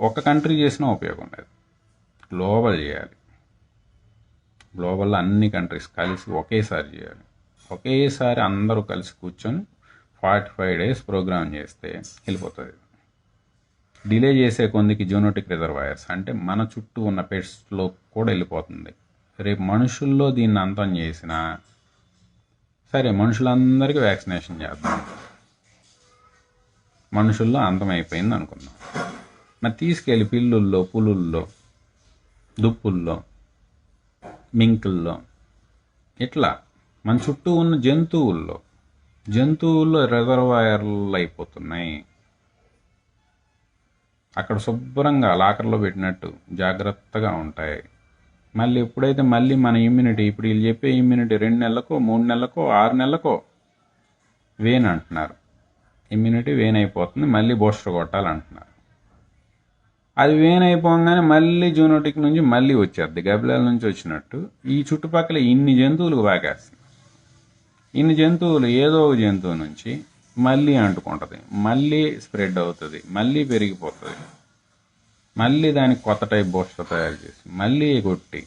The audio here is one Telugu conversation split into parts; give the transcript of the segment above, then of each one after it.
ఒక కంట్రీ చేసినా ఉపయోగం లేదు. గ్లోబల్ చేయాలి. గ్లోబల్లో అన్ని కంట్రీస్ కలిసి ఒకేసారి చేయాలి. ఒకేసారి అందరూ కలిసి కూర్చొని ఫార్టీ ఫైవ్ డేస్ ప్రోగ్రామ్ చేస్తే వెళ్ళిపోతుంది. డిలే చేసే కొందికి జూనోటిక్ రిజర్వాయర్స్ అంటే మన చుట్టూ ఉన్న పెట్స్లో కూడా వెళ్ళిపోతుంది. రేపు మనుషుల్లో దీన్ని అంతం చేసిన సరే మనుషులందరికీ వ్యాక్సినేషన్ చేద్దాం. మనుషుల్లో అంతమైపోయింది అనుకుందాం మరి తీసుకెళ్ళి పిల్లుల్లో పులుల్లో దుప్పుల్లో మింకుల్లో ఇట్లా. మన చుట్టూ ఉన్న జంతువుల్లో. జంతువుల్లో రిజర్వాయర్లు అయిపోతున్నాయి. అక్కడ శుభ్రంగా లాకర్లో పెట్టినట్టు జాగ్రత్తగా ఉంటాయి. మళ్ళీ ఎప్పుడైతే మళ్ళీ మన ఇమ్యూనిటీ ఇప్పుడు వీళ్ళు చెప్పే ఇమ్యూనిటీ రెండు నెలలకో మూడు నెలలకో ఆరు నెలలకో వేన్ అంటున్నారు. ఇమ్యూనిటీ వేన్ అయిపోతుంది. మళ్ళీ బూస్టర్ కొట్టాలంటున్నారు. అది వేన్ అయిపోగానే మళ్ళీ జూనోటిక్ నుంచి మళ్ళీ వచ్చేద్ది. గబిలాల నుంచి వచ్చినట్టు. ఈ చుట్టుపక్కల ఇన్ని జంతువులకు బాగేస్తుంది ఇన్ని జంతువులు ఏదో ఒక జంతువు నుంచి మళ్ళీ అంటుకుంటుంది. మళ్ళీ స్ప్రెడ్ అవుతుంది. మళ్ళీ పెరిగిపోతుంది. మళ్ళీ దానికి కొత్త టైప్ బూస్టర్ తయారు చేసి మళ్ళీ కొట్టి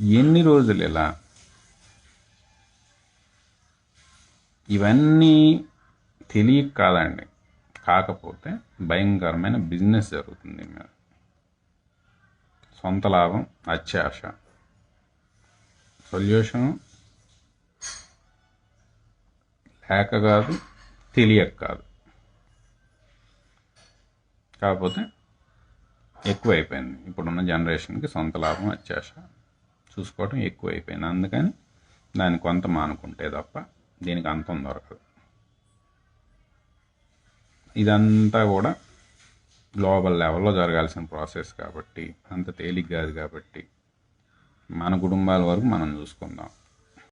ఎన్ని రోజులు ఇలా ఇవన్నీ తెలియక కాదండి. కాకపోతే భయంకరమైన బిజినెస్ జరుగుతుంది మీద సొంత లాభం అత్యాశ. సొల్యూషన్ లేక కాదు తెలియక కాదు. కాకపోతే ఎక్కువైపోయింది. ఇప్పుడున్న జనరేషన్కి సొంత లాభం అత్యాశ చూసుకోవటం ఎక్కువైపోయింది. అందుకని దాన్ని కొంత మానుకుంటే తప్ప దీనికి అంతం దొరకదు. ఇదంతా కూడా గ్లోబల్ లెవెల్లో జరగాల్సిన ప్రాసెస్ కాబట్టి అంత తేలిక కాదు కాబట్టి మన కుటుంబాల వరకు మనం చూసుకుందాం.